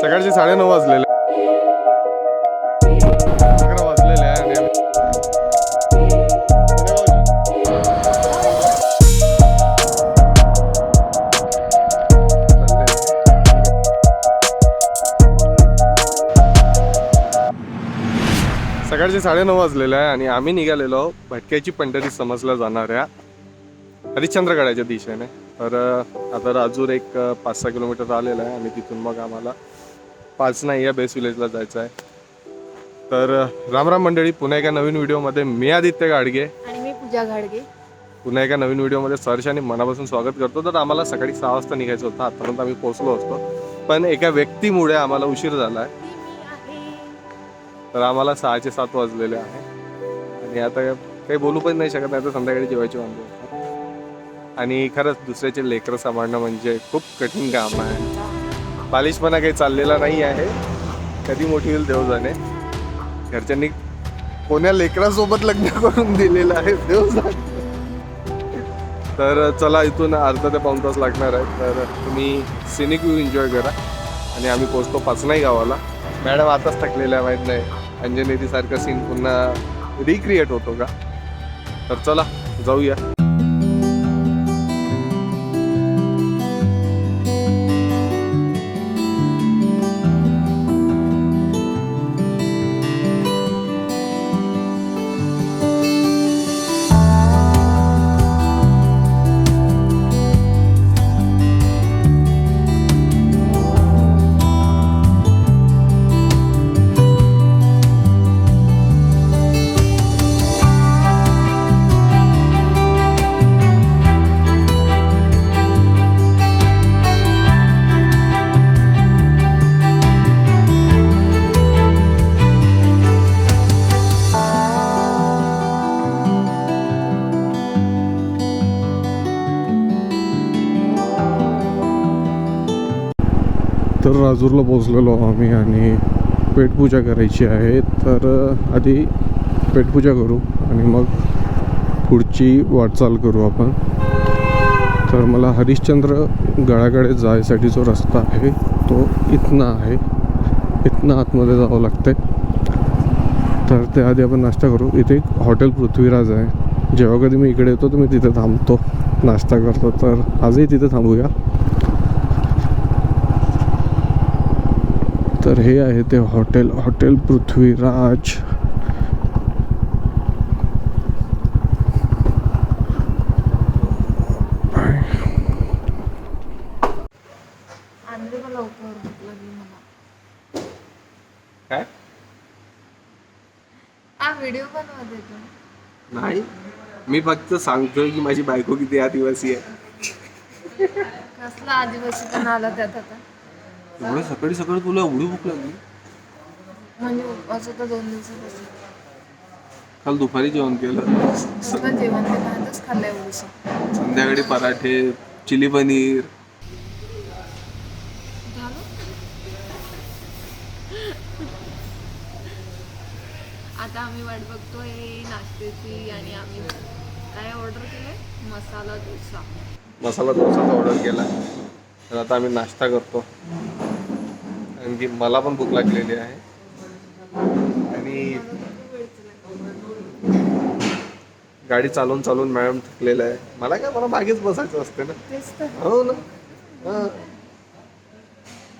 सकाळचे साडेनऊ वाजलेले. अकरा वाजलेले आहे आणि आम्ही- सकाळचे साडेनऊ वाजलेले आहे आणि आम्ही निघालेलो भटक्याची पंढरी समजल्या जाणाऱ्या हरिश्चंद्रगडाच्या दिशेने. तर आता राजूर एक पाच सहा किलोमीटर आलेलं आहे आणि तिथून मग आम्हाला पाच नाही या बेस विलेजला जायचं आहे. तर अं, रामराम मंडळी पुन्हा एका नवीन व्हिडिओमध्ये मी आदित्य गाडगे. आणि मी पूजा घाडगे पुन्हा एका नवीन व्हिडिओमध्ये सहर्ष आणि मनापासून स्वागत करतो. तर आम्हाला सकाळी सहा वाजता निघायचं होतं आतापर्यंत आम्ही पोहोचलो असतो. पण एका व्यक्तीमुळे आम्हाला उशीर झाला आहे. तर आम्हाला सहाचे सात वाजलेले आहे. आणि आता काही बोलू पण नाही शकत नाही तर संध्याकाळी जेवायची वांदे. आणि खरंच दुसऱ्याचे लेकरं सांभाळणं म्हणजे खूप कठीण काम आहे. बालिशपणा काही चाललेला नाही आहे. कधी मोठी होईल देव जाणे. घरच्यांनी कोण्या लेकरासोबत लग्न करून दिलेलं आहे देव जाणे. तर चला इथून अर्धा ते पाऊण तास लागणार आहे तर तुम्ही सिनिक व्ह्यू एन्जॉय करा. आणि आम्ही पोचतो पाचनाई गावाला. मॅडम आताच थकलेल्या माहीत नाही. अंजनेरी सारखा सीन पुन्हा रिक्रिएट होतो का? तर चला जाऊया. तर राजूरला पोचलेलो आम्ही आणि पेटपूजा करायची आहे. तर आधी पेटपूजा करू आणि मग पुढची वाटचाल करू आपण. तर मला हरिश्चंद्र गडाकडे जायसाठी जो रस्ता आहे तो इथनं आहे. इथनं आतमध्ये जावं लागते तर त्याआधी आपण नाश्ता करू. इथे एक हॉटेल पृथ्वीराज आहे. जेव्हा कधी मी इकडे येतो तर मी तिथे थांबतो. नाश्ता करतो. तर आजही तिथे थांबूया. तर हे आहे ते हॉटेल हॉटेल पृथ्वीराज. काय? हा व्हिडिओ बनवत येतो नाही. मी फक्त सांगतोय की माझी बायको किती आदिवासी आहे. कसला आदिवासी पण आला त्यात आता. एवढं सकाळी सकाळी तुला एवढी भूक लागली? म्हणजे दोन दिवसापासून काल दुपारी जेवण केलं. सगळं जेवण ते एवढंसं संध्याकाळी पराठे चिली पनीर. झालं? आता आम्ही वाट बघतोय नाश्त्याची आणि आम्ही काय ऑर्डर केलंय? मसाला डोसा. मसाला डोसाचा ऑर्डर केला. तर आता आम्ही नाश्ता करतो. आणखी मला पण भूक लागलेली आहे. आणि गाडी चालवून चालवून मॅडम थकलेलं आहे मला काय मला मागेच बसायचं असते ना? हो ना? हा.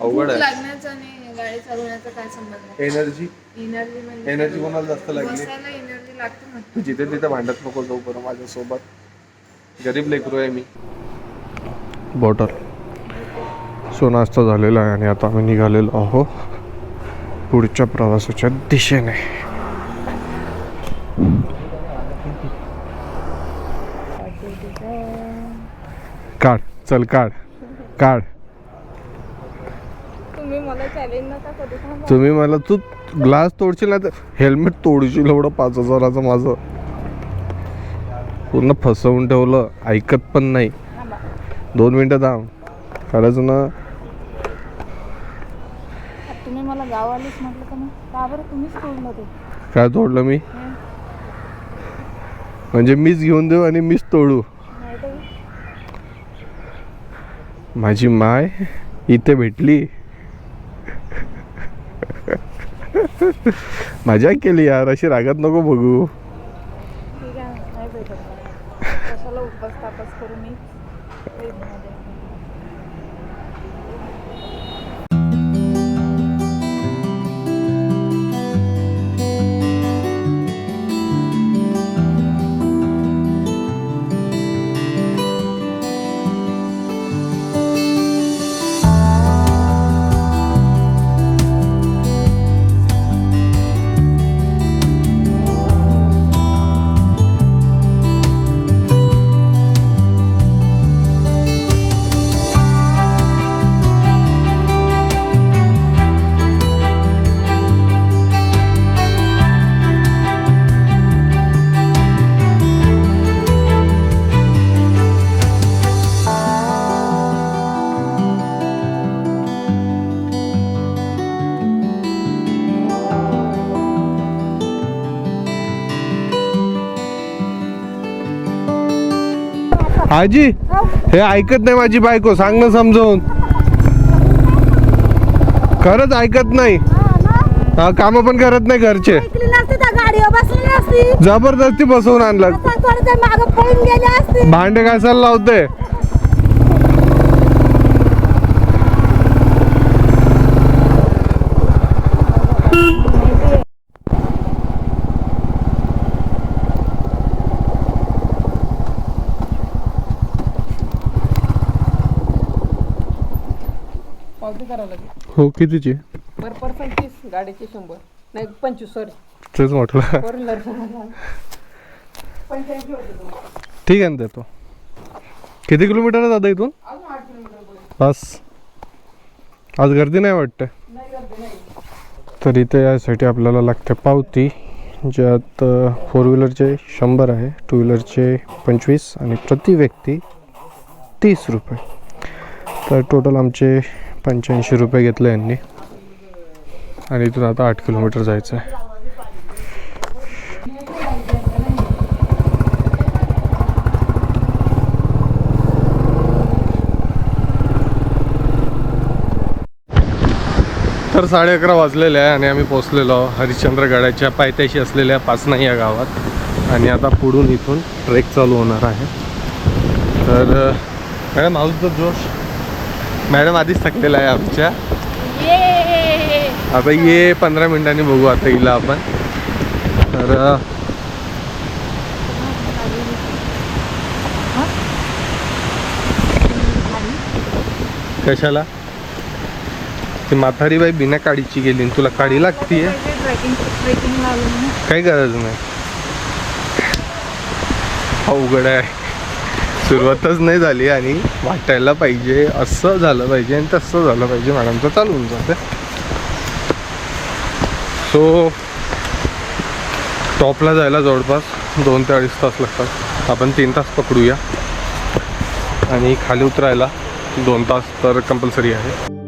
अवघड आहे. लागण्याचा आणि गाडी चालवण्याचा काय संबंध आहे? एनर्जी एनर्जी म्हणजे एनर्जी कोणाला जास्त लागली? बसायला एनर्जी लागते ना तू जिथे तिथे भांडत नको जाऊ बरं माझ्यासोबत. गरीब लेकरू आहे मी. बॉटल. सो नाश्ता झालेला आहे आणि आता आम्ही निघालेलो आहो पुढच्या प्रवासाच्या दिशेने. काढ चल काढ काढ. तुम्ही मला तू ग्लास तोडशील ना तर हेल्मेट तोडशील एवढं पाच हजाराचं माझं. पूर्ण फसवून ठेवलं ऐकत पण नाही. दोन मिनटं थांब. खरंच ना म्हटलं का मग? का बरं तुम्हीच तोडलं ते? काय तोडलं मी? म्हणजे मीच घेऊन देऊ आणि मीच तोडू. माझी माय इथे भेटली. मजा केली यार अशी रागत नको बघू. आजी हे. ऐकत नाही माझी बायको सांग ना समजून. खरंच ऐकत नाही. काम पण करत नाही घरचे. जबरदस्ती बसवून आणलं. भांडे घासायला लावते पावती करावं लागेल. हो कितीची? पर पर्सन तीस गाडीचे शंभर. नाही पंचवीस सॉरी तेच म्हटलं. फोर व्हीलर पंच्याऐंशी होते तुम्हाला ठीक आहे ना देतो. किती किलोमीटर आहे दादा इथून? अजून आठ किलोमीटर पुढे. बस. आज गर्दी नाही वाटते? नाही गर्दी नाही. तर इथे यासाठी आपल्याला लागते पावती ज्यात फोर व्हीलरचे शंभर आहे टू व्हीलरचे पंचवीस आणि प्रति व्यक्ती तीस रुपये. तर टोटल आमचे पंच्याऐंशी रुपये घेतले यांनी. आणि इथून आता आठ किलोमीटर जायचं आहे तर साडे अकरा वाजलेले आहे आणि आम्ही पोचलेलो हरिश्चंद्र गडाच्या पायथ्याशी असलेल्या पासना या गावात. आणि आता पुढून इथून ट्रेक चालू होणार आहे. तर मॅडम हाऊसचा जोश? मॅडम आधीच थकलेला आहे आमच्या. ये आता ये पंधरा मिनिटांनी बघू आता हिला आपण. तर कशाला? ती म्हातारी बाई बिना काडीची गेली तुला काडी लागतीये? काही गरज नाही. अवघड आहे. सुरुवातच नाही झाली आणि वाटायला पाहिजे असं झालं पाहिजे आणि तसं झालं पाहिजे मॅडमचं चालून जाते. सो टॉपला जायला जवळपास दोन ते अडीच तास लागतात. आपण तीन तास पकडूया. आणि खाली उतरायला दोन तास तर कंपल्सरी आहे.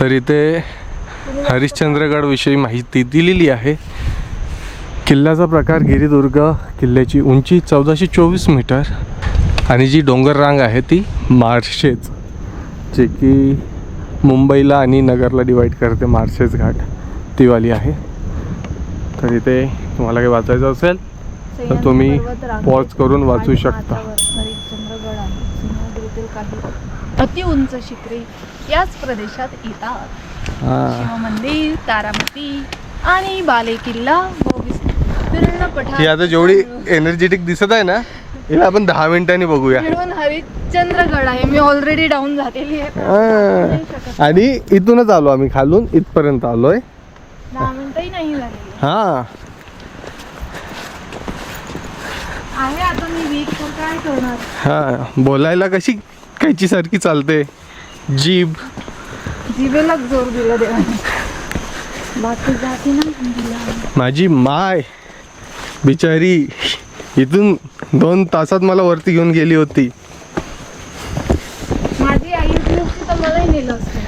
तर इथे हरिश्चंद्रगड विषयी माहिती दिलेली आहे. किल्ल्याचा प्रकार गिरिदुर्ग किल्ल्याची उंची चौदाशे चोवीस मीटर आणि जी डोंगर रांग आहे ती मार्शेज जे की मुंबईला आणि नगरला डिवाईड करते मार्शेज घाट ती वाली आहे. तर इथे तुम्हाला काही वाचायचं असेल तर तुम्ही पॉज करून वाचू शकता. काही अतिउंच शिखरे याच प्रदेशात येतात. हां. शिवमंदिर तारामती आणि बाले किल्ला व विस्तीर्ण ही पठार आता जेवढी एनर्जेटिक दिसत आहे ना हिला आपण दहा मिनिटांनी बघूया. मिळून हरिश्चंद्रगड आहे. मी ऑलरेडी डाऊन झालेली आहे. हा. आणि इथूनच आलो आम्ही खालून इथपर्यंत आलोय. दहा मिनिटही नाही झालेली. हा. आहे आता मी वीक तर काय करणार? हा. बोलायला कशी कैची सारखी चालते? जीभ. जिभेला जोर दिला देवाने बाकी जाती ना. माझी माय बिचारी इथून दोन तासात मला वरती घेऊन गेली होती. माझी आई उठली असती तर मलाही नेलं असतं.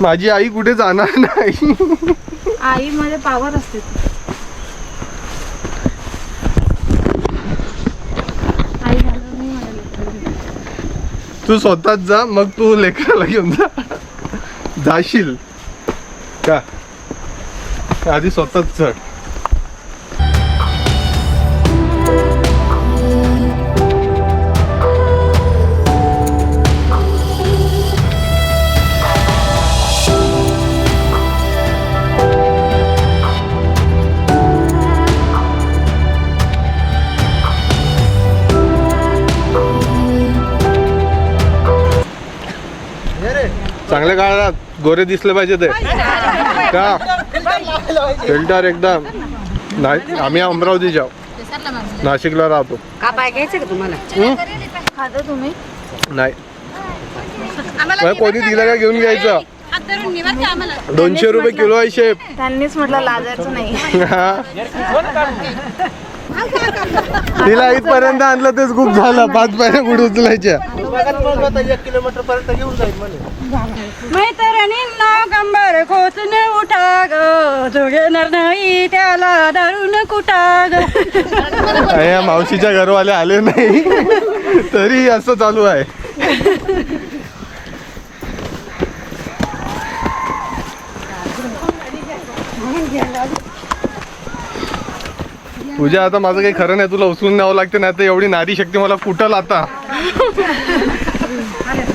माझी आई कुठे जाणार नाही. आई मध्ये पावर असते. ती. आई झालं मी माझ्या लेकराला. तू स्वतःच जा मग तू लेकराला घेऊन जा. जाशील. का? आधी स्वतःच चढ. चांगल्या काळात गोरे दिसले पाहिजे ते. का? फिल्टर एकदम. नाही आम्ही अमरावती जाऊ. नाशिकला राहतो. का पाय घ्यायचं का तुम्हाला? खाता तुम्ही? नाही. मग कोणी दिलं का घेऊन घ्यायचं? दोनशे रुपये किलो आहे शेप. त्यांनीच म्हटलं लाजायचं नाही. हा. तिला इथपर्यंत आणलं तेच खूप झालं. पाच पायऱ्या कुठे उचलायच्या. मैत्रिणींना कंबर खोचून उठा ग घेणार नाही त्याला धरून कुठा ग या मावशीच्या घरवाले आले नाही. तरी असं चालू आहे. तुझ्या आता माझं काही खरं नाही तुला उचलून न्यावं लागते नाही तर एवढी नारी शक्ती मला फुटल आता.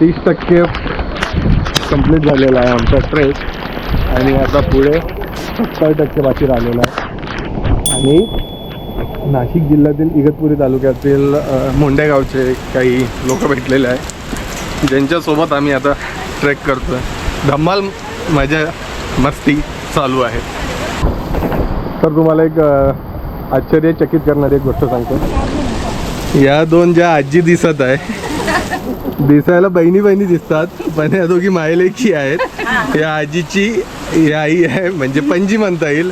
तीस टक्के कंप्लीट झालेला आहे आमचा ट्रेक आणि आता पुढे सत्तर टक्के बाकी राहिलेला आहे. आणि नाशिक जिल्ह्यातील इगतपुरी तालुक्यातील अ, काही लोक भेटलेले आहे ज्यांच्यासोबत आम्ही आता ट्रेक करतो आहे धम्माल माझ्या मस्ती चालू आहे. तर तुम्हाला एक आश्चर्यचकित करणारी एक गोष्ट सांगतो. या दोन ज्या आजी दिसत आहे दिसायला बहिणी बहिणी दिसतात पण या दोघी मायलेकी आहेत या आजीची ही आई आहे म्हणजे पणजी म्हणता येईल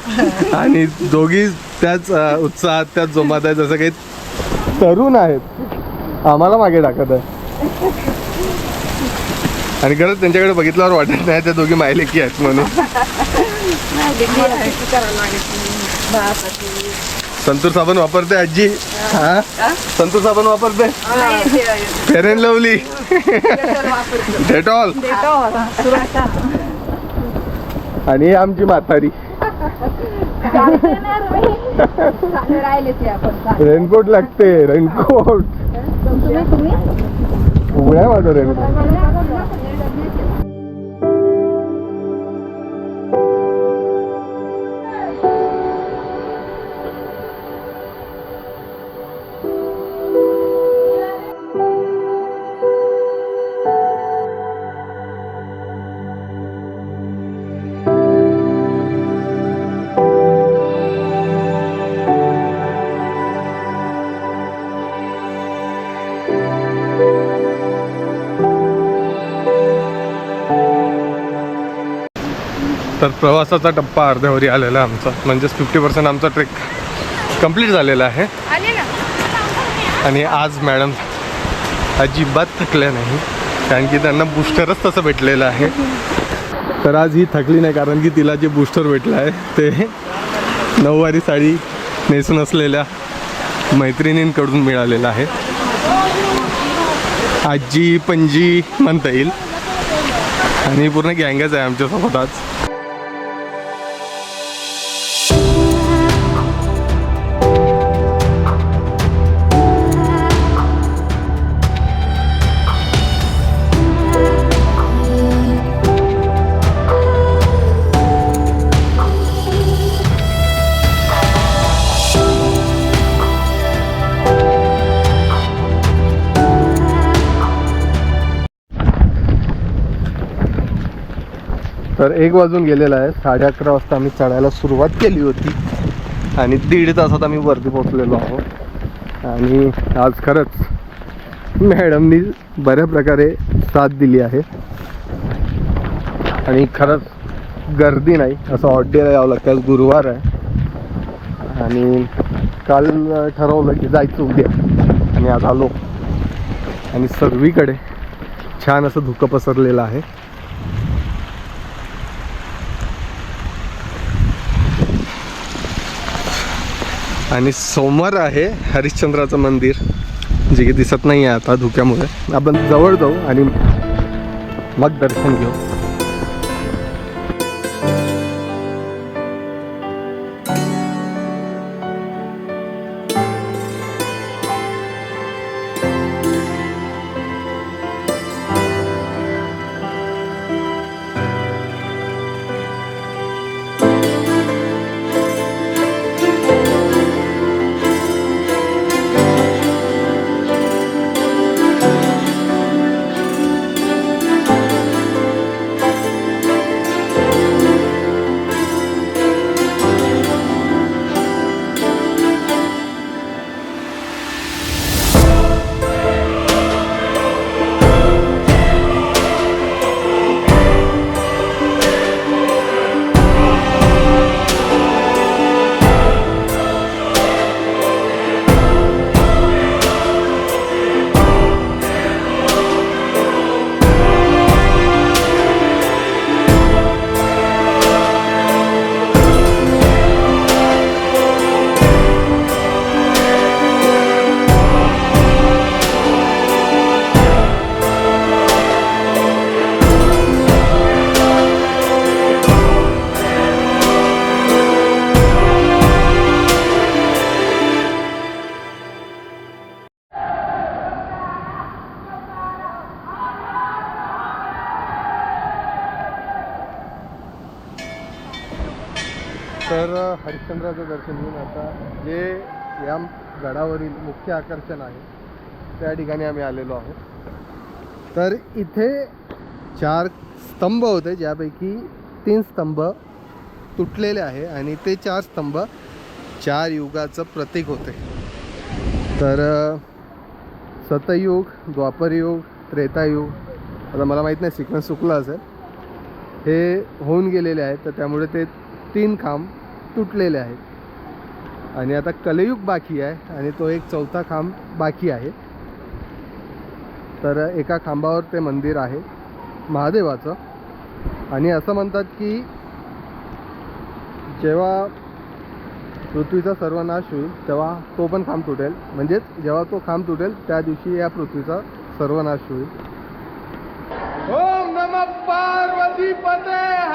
आणि दोघी त्याच उत्साहात त्याच जोमात आहे जसं काही तरुण आहेत आम्हाला मागे टाकत आहे आणि खरंच त्यांच्याकडे बघितल्यावर वाटत नाही त्या दोघी मायलेकी आहेत म्हणून संतूर साबण वापरते आजी? हा? संतूर साबण वापरते? फेअर अँड लवली डेटॉल आणि आमची म्हातारी. रेनकोट लागते रेनकोट उघड्या माझा रेनकोट तर प्रवासाचा टप्पा अर्ध्यावरी आलेला आहे आमचा. म्हणजेच फिफ्टी पर्सेंट आमचा ट्रेक कंप्लीट झालेला आहे. आणि आज मॅडम अजिबात थकल्या नाही कारण की त्यांना बूस्टरच तसं भेटलेलं आहे. तर आज ही थकली नाही कारण की तिला जे बूस्टर भेटलं आहे ते नऊवारी साडी नेसून असलेल्या मैत्रिणींकडून मिळालेलं आहे. आजी पणजी म्हणता येईल. आणि पूर्ण गँगच आहे आमच्यासोबत आज. तर एक वाजून गेलेला आहे. साडे अकरा वाजता आम्ही चढायला सुरुवात केली होती. आणि दीड तासात आम्ही वरती पोहोचलेलो आहोत. आणि आज खरंच मॅडमनी बऱ्या प्रकारे साथ दिली आहे. आणि खरंच गर्दी नाही असं ऑड्डेला यावं लागतं आज गुरुवार आहे. आणि काल ठरवलं की जायचं उद्या. आणि आज आलो. आणि सर्वीकडे छान असं धुकं पसरलेलं आहे. आणि समोर आहे हरिश्चंद्राचं मंदिर. जे की दिसत नाही आहे आता धुक्यामुळे. आपण जवळ जाऊ आणि मग दर्शन घेऊ. मुख्य आकर्षण आहे. त्या ठिकाणी आम्ही आलेलो आहोत. तर इथे चार स्तंभ होते ज्यापैकी तीन स्तंभ तुटलेले आहे आणि ते चार स्तंभ चार युगाचं प्रतीक होते. तर सतयुग द्वापरयुग त्रेतायुग आता मला माहीत नाही सिक्वेन्स चुकला असेल. हे होऊन गेलेले आहेत तर त्यामुळे ते तीन खांब तुटलेले आहेत. आणि आता कलयुग बाकी आहे आणि तो एक चौथा खांब बाकी आहे. तर एका खांबावर ते मंदिर आहे महादेवाचं. आणि असं म्हणतात की जेव्हा पृथ्वीचा सर्वनाश होईल तेव्हा तो पण खांब तुटेल. म्हणजेच जेव्हा तो खांब तुटेल त्या दिवशी या पृथ्वीचा सर्वनाश होईल. ओम नम पार्वती पते!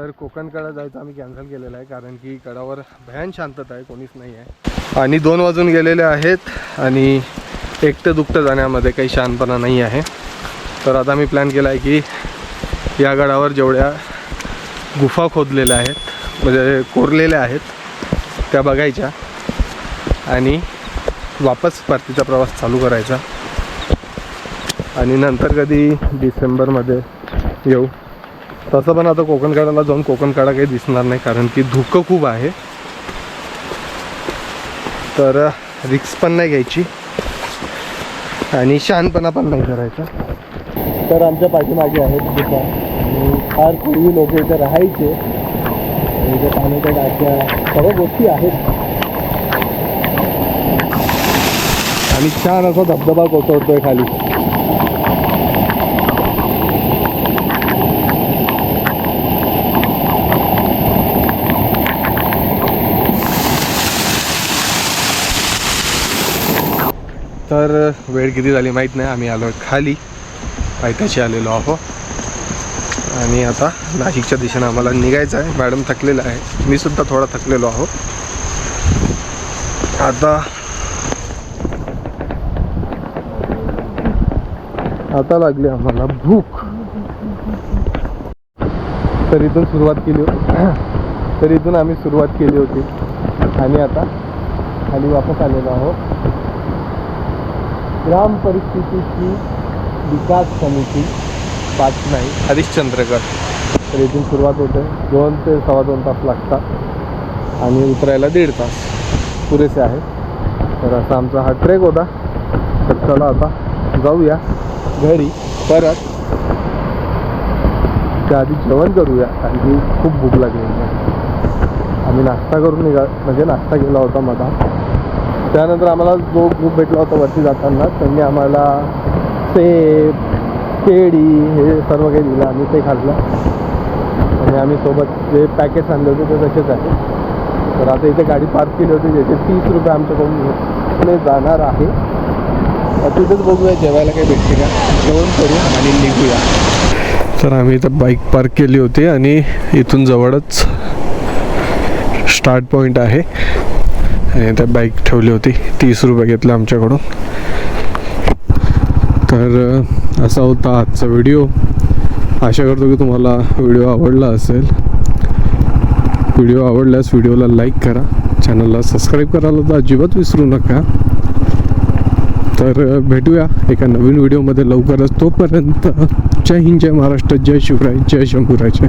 तर कोकणकडा जायचं आम्ही कॅन्सल केलेलं आहे कारण की कडावर भयान शांतता आहे कोणीच नाही आहे. आणि दोन वाजून गेलेले आहेत आणि एकटं दुखतं जाण्यामध्ये काही शांतपणा नाही आहे. तर आता मी प्लॅन केला आहे की या गडावर जेवढ्या गुफा खोदलेल्या आहेत म्हणजे कोरलेल्या आहेत त्या बघायच्या आणि वापस परतीचा प्रवास चालू करायचा. आणि नंतर कधी डिसेंबरमध्ये येऊ. तसं पण आता कोकणकडाला जाऊन कोकणकडा काही दिसणार नाही कारण की धुकं खूप आहे. तर रिक्स पण नाही घ्यायची. आणि शहाणपणा पण नाही करायचा. तर आमच्या पाठीमागे आहेत दुकान. आणि फार पूर्वी लोक इथे राहायचे. पाण्याच्या टाक्या सर्व गोष्टी आहेत. आणि छान असा धबधबा कोसळतोय खाली. तर वेळ किती झाली माहीत नाही. आम्ही आलो खाली. पायथ्याशी आलेलो आहो. आणि आता नाशिकच्या दिशेनं आम्हाला निघायचं आहे. मॅडम थकलेलं आहे मी सुद्धा थोडा थकलेलो आहो. आता आता लागली आम्हाला भूक. तर इथून सुरुवात केली होती. तर इथून आम्ही सुरुवात केली होती. आणि आता खाली वापस आलेलो आहोत ग्राम परिस्थितीची विकास समिती पाच नाही हरिश्चंद्रगड. तर इथून सुरुवात होते. दोन ते सव्वा दोन तास लागतात. आणि उतरायला दीड तास पुरेसे आहे तर असा आमचा हा ट्रेक होता. तर चला आता जाऊया घरी. परत त्याआधी जेवण करूया. कारण की खूप भूक लागली आम्ही नाश्ता करून निघा म्हणजे नाश्ता केला होता मला त्यानंतर आम्हाला जो ग्रुप भेटला होता वरती जाताना त्यांनी आम्हाला सेब केळी हे सर्व काही दिलं आम्ही ते खाल्लं. आणि आम्ही सोबत जे पॅकेट्स आणले होते ते तसेच आहे. तर आता इथे गाडी पार्क केली होती ज्याचे तीस रुपये आमच्याकडून जाणार आहे. तर तिथेच बघूया जेवायला काही भेटते का? जेवण करू आणि निघूया. तर आम्ही इथं बाईक पार्क केली होती आणि इथून जवळच स्टार्ट पॉईंट आहे. आणि त्या बाईक ठेवली होती. तीस रुपये घेतले आमच्याकडून. तर असा होता आजचा व्हिडिओ आशा करतो की तुम्हाला व्हिडिओ आवडला असेल. व्हिडिओ आवडल्यास व्हिडिओला लाईक करा. चॅनलला सबस्क्राईब करायला तर अजिबात विसरू नका. तर भेटूया एका नवीन व्हिडिओमध्ये लवकरच. तोपर्यंत जय हिंद जय महाराष्ट्र जय शिवराय जय शंभूराज.